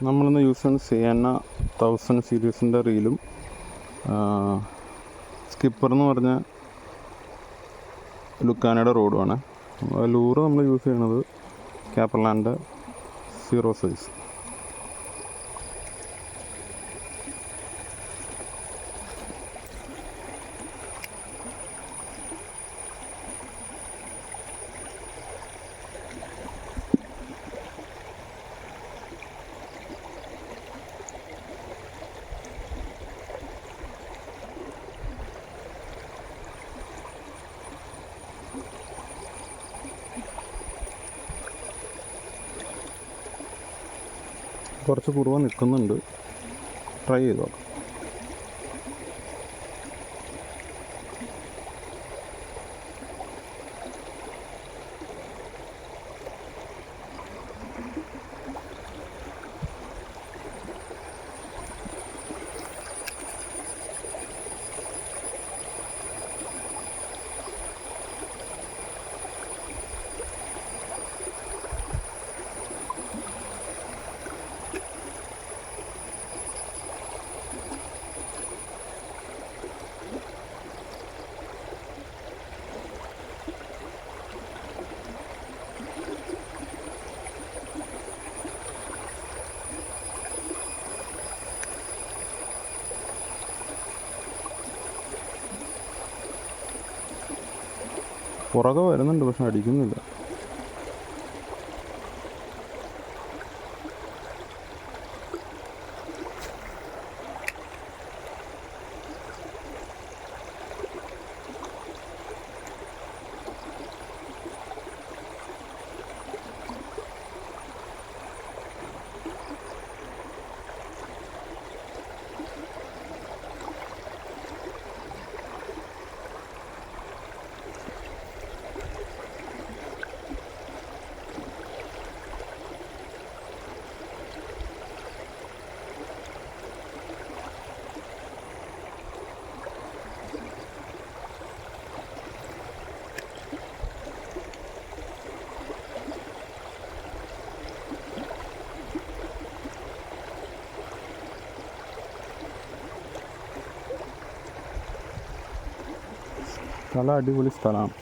നമ്മളിന്ന് യൂസ് ചെയ്യുന്ന Sienna thousand സീരീസിന്റെ റീലും സ്കിപ്പർ എന്ന് പറഞ്ഞ ലുക്കാനയുടെ റോഡുമാണ് ലൂറ് നമ്മൾ യൂസ് ചെയ്യണത് കാപ്പർലാന്റെ സീറോ സൈസ് കുറച്ച് കുറവ് നിൽക്കുന്നുണ്ട്. ട്രൈ ചെയ്ത്? പുറകെ വരുന്നുണ്ട് പക്ഷെ അടിക്കുന്നില്ല. സ്ഥലം അടിപൊളി സ്ഥലമാണ്.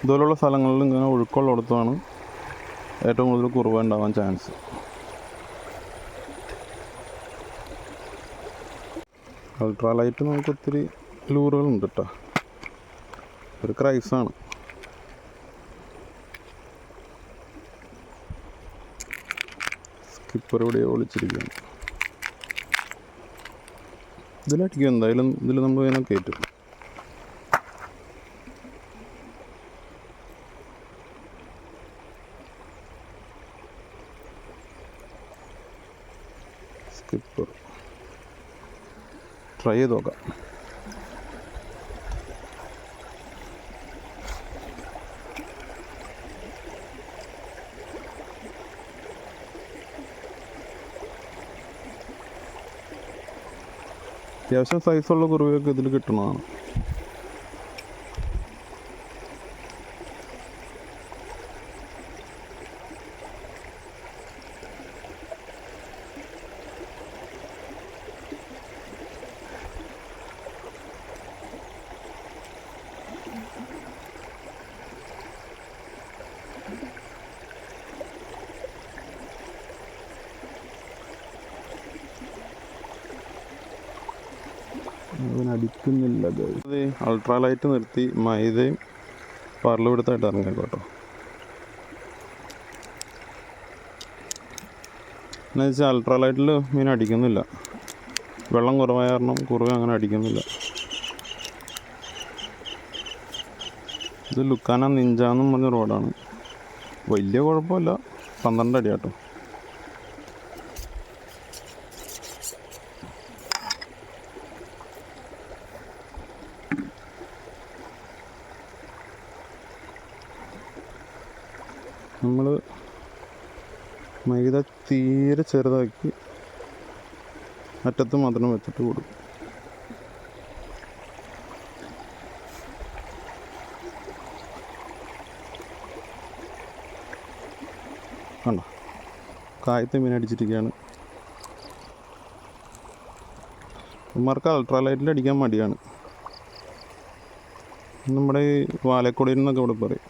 ഇതുപോലുള്ള സ്ഥലങ്ങളിൽ ഇങ്ങനെ ഒഴുക്കുള്ളിടത്താണ് ഏറ്റവും കൂടുതൽ കുറവ് ഉണ്ടാവാൻ ചാൻസ് അൾട്രാ ലൈറ്റ് നമുക്ക് ഒത്തിരി ലൂറുകളുണ്ട് കേട്ടോ ഒരു ക്രൈസാണ് സ്കിപ്പർ ഇവിടെ ഒളിച്ചിരിക്കുകയാണ് ഇതിലടിക്കും എന്തായാലും ഇതിൽ നമ്മൾ ഇതിനെ കയറ്റും സ്കിപ്പർ ട്രൈ ചെയ്ത് നോക്കാം. അത്യാവശ്യം സൈസുള്ള കുറുവയൊക്കെ ഇതിൽ കിട്ടുന്നതാണ്. അവനടിക്കുന്നില്ല അൾട്രാ ലൈറ്റ് നിർത്തി മൈദയും ഇറങ്ങി കേട്ടോ എന്നു വെച്ചാൽ അൾട്രാ ലൈറ്റിൽ മീൻ അടിക്കുന്നില്ല. വെള്ളം കുറവായ കാരണം കുറവ് അങ്ങനെ അടിക്കുന്നില്ല. ഇത് ലുക്കാന നിഞ്ചാന്നും പറഞ്ഞ റോഡാണ് വലിയ കുഴപ്പമില്ല. പന്ത്രണ്ട് അടി കേട്ടോ നമ്മൾ മൈദ തീരെ ചെറുതാക്കി അറ്റത്ത് മാത്രം വെച്ചിട്ട് കൊടുക്കും. കണ്ടോ? കായത്തെ മീൻ അടിച്ചിരിക്കുകയാണ് ഇവന്മാർക്ക് അൾട്രാലൈറ്റിൽ അടിക്കാൻ മടിയാണ്. നമ്മുടെ ഈ വാലക്കുടയിൽ നിന്നൊക്കെ ഇവിടെ പറയും.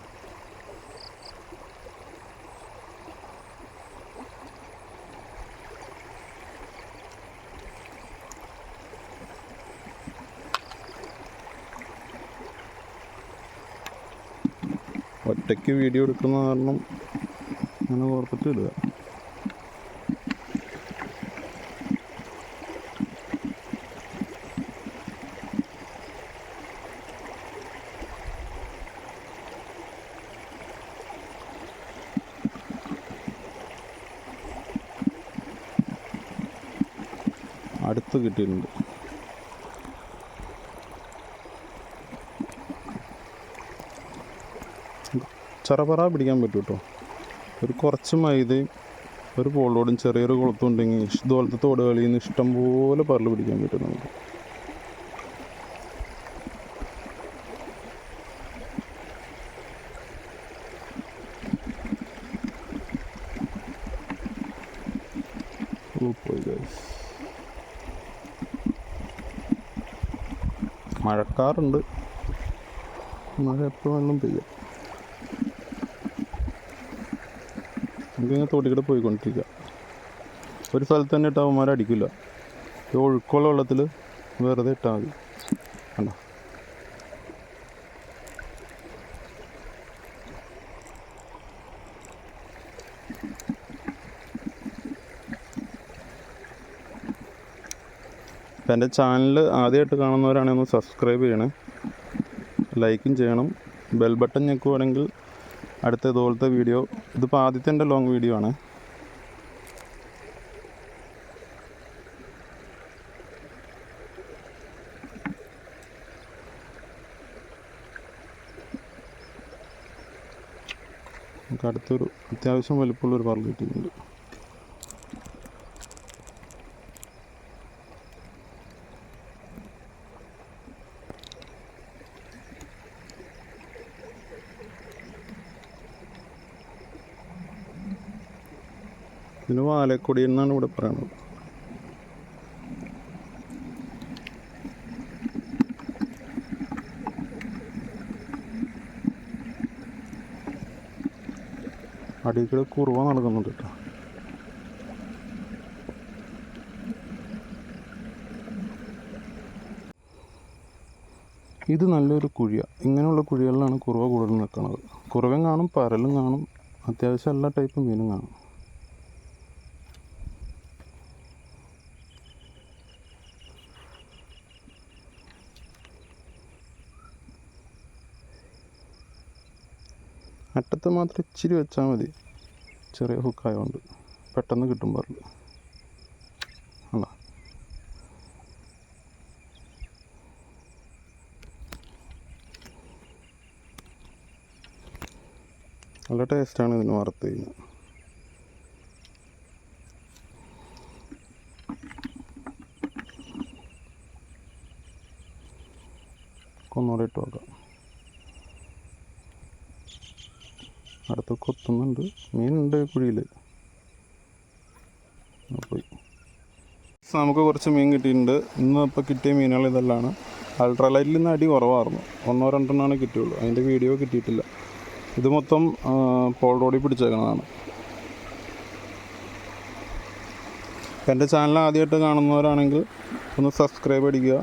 ഒറ്റയ്ക്ക് വീഡിയോ എടുക്കുന്ന കാരണം അങ്ങനെ ഓർത്തിട്ട് ഇടുക അടുത്ത് കിട്ടിയിട്ടുണ്ട്. ചറപറ പിടിക്കാൻ പറ്റും കേട്ടോ ഒരു കുറച്ച് മൈദയും ഒരു പോളോടും ചെറിയൊരു കുളത്തും ഉണ്ടെങ്കിൽ ഇതുപോലത്തെ തോടുകളിൽ നിന്ന് ഇഷ്ടം പോലെ പറൽ പിടിക്കാൻ പറ്റും നമുക്ക്. മഴക്കാറുണ്ട്. മഴ എപ്പോഴും പെയ്യാം. നമുക്കിങ്ങനെ തോട്ടിക്കൂടെ പോയിക്കൊണ്ടിരിക്കുക ഒരു സ്ഥലത്ത് തന്നെ ഇട്ടാൽ അവന്മാരെ അടിക്കില്ല ഈ ഒഴുക്കുള്ള വെള്ളത്തിൽ വെറുതെ ഇട്ടാൽ മതി. കണ്ടോ? അപ്പം എന്റെ ചാനൽ ആദ്യമായിട്ട് കാണുന്നവരാണെങ്കിൽ ഒന്ന് സബ്സ്ക്രൈബ് ചെയ്യണേ. ലൈക്കും ചെയ്യണം. ബെൽ ബട്ടൺ ഞെക്കുവാണെങ്കിൽ അടുത്ത ഇതുപോലത്തെ വീഡിയോ ഇതിപ്പോൾ ആദ്യത്തെ എന്റെ ലോങ് വീഡിയോ ആണ്. നമുക്ക് അടുത്തൊരു അത്യാവശ്യം വലിപ്പമുള്ളൊരു പറൽ കിട്ടിയിട്ടുണ്ട്. ഇതിന് വാലക്കൊടി എന്നാണ് ഇവിടെ പറയുന്നത് അടികൾ കുറുവ നടക്കുന്നുണ്ട് കേട്ടോ. ഇത് നല്ലൊരു കുഴിയാണ് ഇങ്ങനെയുള്ള കുഴികളിലാണ് കുറവ കൂടുതൽ നിൽക്കുന്നത് കുറവൻ കാണും പരലും കാണും. അത്യാവശ്യം എല്ലാ ടൈപ്പ് മീനും കാണും. അറ്റത്ത് മാത്രം ഇച്ചിരി വെച്ചാൽ മതി. ചെറിയ ഹുക്കായതുകൊണ്ട് പെട്ടെന്ന് കിട്ടും പറൽ അല്ല നല്ല ടേസ്റ്റാണ് ഇതിന് വറുത്ത് കഴിഞ്ഞാൽ ഒന്നുകൂടെ ഇട്ട് നോക്കാം. അടുത്ത് കൊത്തുന്നുണ്ട്. മീനുണ്ട് കുഴിയിൽ നമുക്ക് കുറച്ച് മീൻ കിട്ടിയിട്ടുണ്ട്. ഇന്ന് ഇപ്പോൾ കിട്ടിയ മീനുകൾ ഇതെല്ലാം അൾട്രാലൈറ്റിൽ നിന്ന് അടി കുറവായിരുന്നു. ഒന്നോ രണ്ടെണ്ണമാണ് കിട്ടിയുള്ളൂ. അതിന്റെ വീഡിയോ കിട്ടിയിട്ടില്ല. ഇത് മൊത്തം പോൾ റോഡിൽ പിടിച്ചേക്കുന്നതാണ് എന്റെ ചാനൽ ആദ്യമായിട്ട് കാണുന്നവരാണെങ്കിൽ ഒന്ന് സബ്സ്ക്രൈബ് അടിക്കുക.